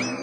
you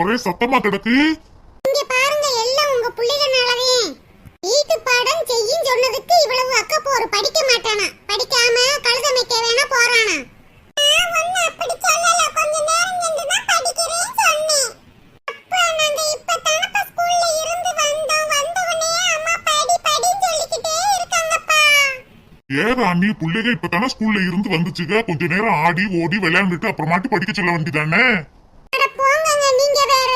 ஒரே சத்தமா கிடக்கு. இங்க பாருங்க எல்லாம் உங்க பிள்ளைகனாலவே வீட்டு பாடம் செய்யும் சொன்னதுக்கு இவ்வளவு அக்கப்போர் படிக்க மாட்டானா? படிக்காம கழுத மேய்க்க வேணா போறானா? ஏன் ராணி பிள்ளைக இப்பதானே ஸ்கூல்ல இருந்து வந்துச்சுங்க. கொஞ்ச நேரம் ஆடி ஓடி விளையாண்டுட்டு அப்புறமாட்டி படிக்க சொல்ல வேண்டியதானே அட போங்கங்க நீங்க வேற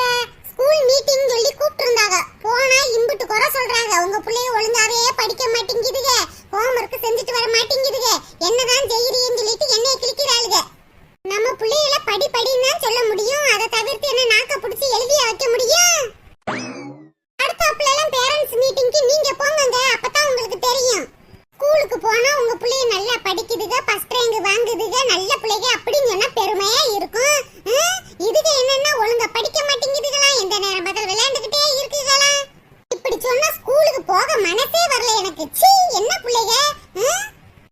ஸ்கூல் மீட்டிங் சொல்லி கூப்பிட்டுருந்தாங்க போனா இம்புட்டு குறை சொல்றாங்க. உங்க பிள்ளைய ஒழுங்காவே படிக்க மாட்டேங்குதுங்க. ஹோம்ஒர்க் செஞ்சுட்டு வர மாட்டேங்குதுங்க. என்னதான் செய்யறீன்னு சொல்லிட்டு என்னைய கிளிக்கிறாளுங்க நம்ம பிள்ளைகள படி படின்னு சொல்ல முடியும். அதை தவிர்த்து என்ன நாக்க பிடிச்சி எழுதிய வைக்க முடியும்?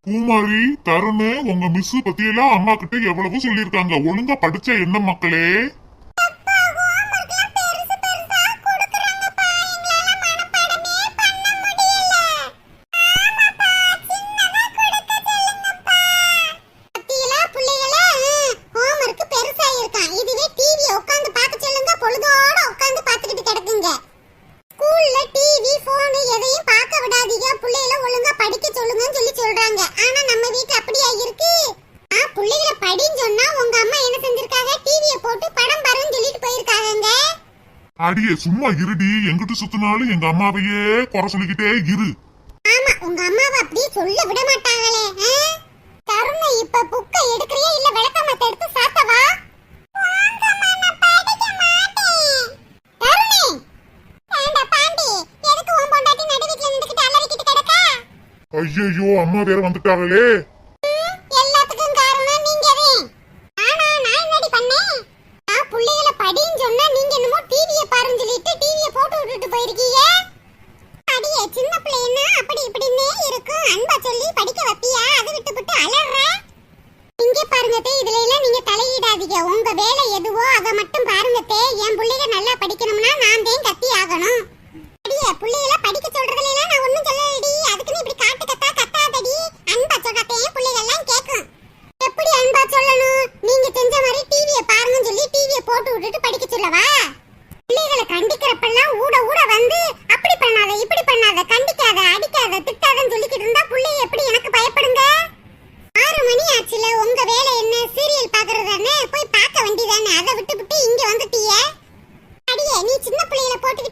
பூமாரி தருண் உங்க மிஸ் பத்தி எல்லாம் அம்மா கிட்ட எவ்வளவு சொல்லிருக்காங்க ஒழுங்கா படிச்ச என்ன மக்களே அப்பா, homework எல்லாம் பெருசு பெருசா கொடுக்கறாங்கப்பா. எங்களால மனப்பாடமே பண்ண முடியல. ஆமாப்பா, சின்னதா கொடுக்க சொல்லுங்கப்பா. பத்தியலா, புள்ளைகளா, ஹம், homework பெருசா இருக்காம். இதுவே TV ய உட்கார்ந்து பார்க்க சொல்லுங்க, பொழுதோட உட்கார்ந்து பார்த்துக்கிட்டு கிடக்குங்க. ஸ்கூல்ல டிவி போன் எதையும் பார்க்க விடாதீங்க புள்ளைகளை ஒழுங்கா படிக்க சொல்லுங்கன்னு சொல்லி சொல்றாங்க ஆனா நம்ம வீட்டு அப்படியா இருக்கு ஆ புள்ளைகளை படின்னு சொன்னா உங்க அம்மா என்ன செஞ்சிருக்காங்க டிவிய போட்டு படம் பாருன்னு சொல்லிட்டு போயிருக்காங்கங்க அடியே சும்மா இருடி. எங்கிட்டு சுத்தினாலும் எங்க அம்மாவையே குறை சொல்லிக்கிட்டே இரு. ஆமா உங்க அம்மாவை அப்படியே சொல்ல விட மாட்டாங்களே ஆ? தருணை இப்ப புக்கை எடுக்கறியா இல்ல விளக்கமாத்த எடுத்து சாத்தவா? ஐயையோ அம்மா வேற வந்துட்டாங்களே எல்லாத்துக்கும் காரணம் நீங்கதான் ஆனா நான் என்னடி பண்ணேன் நான் புள்ளைகளை படின்னு சொன்னா நீங்க என்னமோ டிவிய பாருன்னு சொல்லிட்டு டிவிய போட்டு விட்டுட்டு போயிருக்கீங்க அடியே சின்ன பிள்ளைன்னா அப்படி இப்படின்னே இருக்கும் அன்பா சொல்லி படிக்க வைப்பியா அதை விட்டு விட்டு அலற இங்க பாருங்க தே இதுல எல்லாம் நீங்க தலையிடாதீங்க உங்க வேலை எதுவோ அதை மட்டும் பாருங்க தே என் பிள்ளைங்க நல்லா படிக்கணும்னா நான் தான் கத்தி ஆகணும். அடியே பிள்ளைகள படிக்க சொல்றதுல எல்லாம் நான் ஒண்ணும் சொல்லலடி. அதுக்குன்னு இப்படி காட்டு கத்தா கத்தாதடி. அன்பா சொல்றதே பிள்ளைகள் எல்லாம் கேட்கும். எப்படி அன்பா சொல்லணும்? நீங்க செஞ்ச மாதிரி டிவியை பாருங்கன்னு சொல்லி டிவியை போட்டு விட்டுட்டு படிக்க சொல்லவா? பிள்ளைகளை கண்டிக்கிறப்பெல்லாம் ஊட ஊட வந்து அப்படி பண்ணாத இப்படி பண்ணாத கண்டிக்காத அடிக்காத திட்டாதன்னு சொல்லிக்கிட்டு இருந்தா பிள்ளைங்க எப்படி எனக்கு பயப்படுங்க? ஆறு மணி ஆச்சுல உங்க வேலை என்ன? சீரியல் பாக்குறது போய் பார்க்க வேண்டியதானே? அதை விட்டு விட்டு இங்க வந்துட்டியே? அடியே நீ சின்ன பிள்ளைகளை போட்டுக்கிட்டு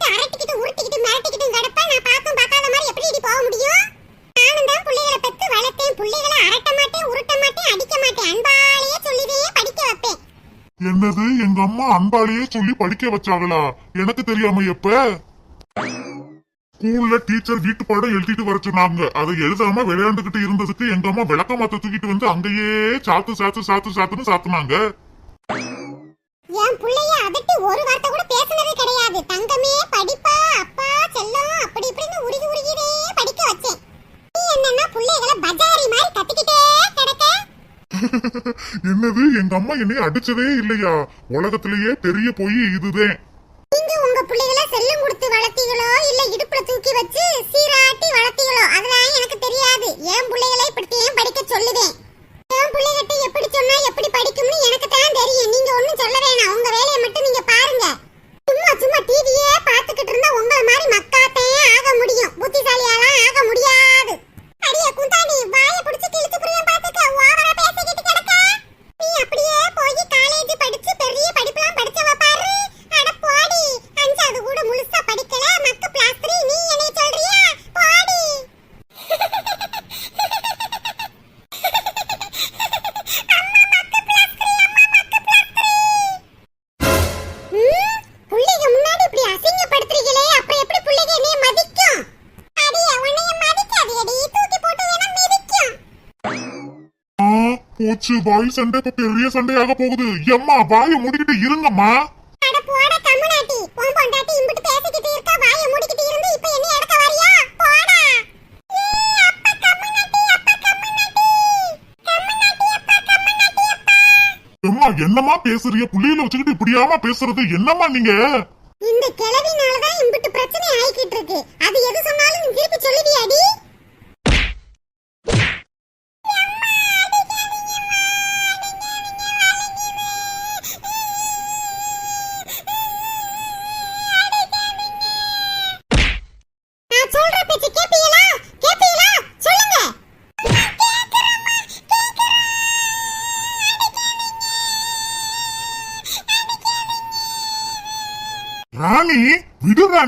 உருட்டிக்கிட்டு மிரட்டிக்கிட்டு கிடப்ப நான் பார்த்தும் பார்க்காத மாதிரி எப்படி இடி போக முடியும்? நானும் தான் பிள்ளைகளை பெத்து வளர்த்தேன். பிள்ளைகளை அரட்ட மாட்டேன் உருட்ட மாட்டேன் அடிக்க மாட்டேன். அன்பாலேயே சொல்லிதே படிக்க வைப்பேன். என்னது? எங்க அம்மா அன்பாலேயே சொல்லி படிக்க வச்சாங்களா? எனக்கு தெரியாம எப்ப? ஸ்கூல்ல டீச்சர் வீட்டு பாடம் எழுதிட்டு வர சொன்னாங்க. அதை எழுதாம விளையாண்டுகிட்டு இருந்ததுக்கு எங்க அம்மா விளக்கமாத்த தூக்கிட்டு வந்து அங்கேயே சாத்து சாத்து சாத்து சாத்துன்னு சாத்துனாங்க. என் பிள்ளைய அதட்டி ஒரு வார்த்தை கூட பேசுனதே கிடையாது. தங்கமே படிப்பா அப்பா செல்லம் அப்படி இப்படின்னு உருகி உருகிதே படிக்க வச்சேன். நீ என்னன்னா பிள்ளைகளை பஜாரி மாதிரி கத்திக்கிட்டே கிடக்க? என்னது? எங்க அம்மா என்னைய அடிச்சதே இல்லையா? உலகத்திலேயே பெரிய பொய் இதுதான். நீங்க உங்க பிள்ளைகளை செல்லம் கொடுத்து வளர்த்தீங்களோ இல்ல இடுப்புல தூக்கி வச்சு சீராட்டி வளர்த்தீங்களோ அதெல்லாம் எனக்கு தெரியாது. என் பிள்ளைகளை இப்படித்தையும் படிக்க சொல்லுவேன். போச்சு வாய் சண்டை இப்ப பெரிய சண்டையாக போகுது. எம்மா வாய முடிக்கிட்டு இருங்கம்மா. எம்மா என்னமா பேசுறீங்க? புள்ளியில வச்சுக்கிட்டு இப்படியாமா பேசுறது? என்னம்மா நீங்க? இந்த கிளவினாலதான் இம்பிட்டு பிரச்சனை ஆயிக்கிட்டு இருக்கு. அது எது சொன்னாலும் திருப்பி சொல்லுவியாடி?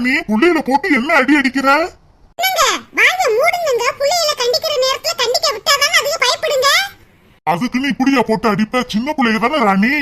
நீ புள்ளையில போட்டு என்ன அடி அடிக்கிற? வாங்க மூடுங்க புள்ளையில கண்டிக்கிற நேரத்துல கண்டிக்க விட்டாதானே அதுக்கு நீ அதுக்குன்னு இப்படியா போட்டு அடிப்ப? சின்ன பிள்ளைங்க தானே ராணி?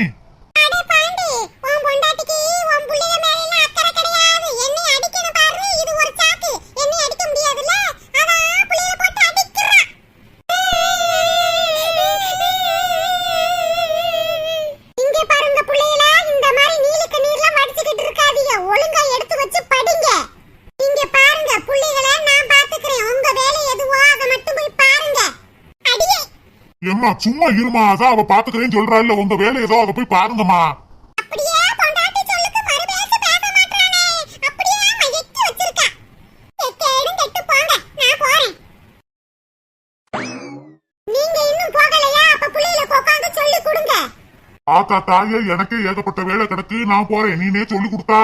எம்மா சும்மா இருமா. அதான் அவ பாத்துக்கிறேன்னு சொல்றா. இல்ல உங்க வேலை ஏதோ அத போய் பாருங்கம்மா. தாத்தா தாயே எனக்கு ஏகப்பட்ட வேலை கிடக்கு. நான் போறேன். நீனே சொல்லி கொடுத்தா.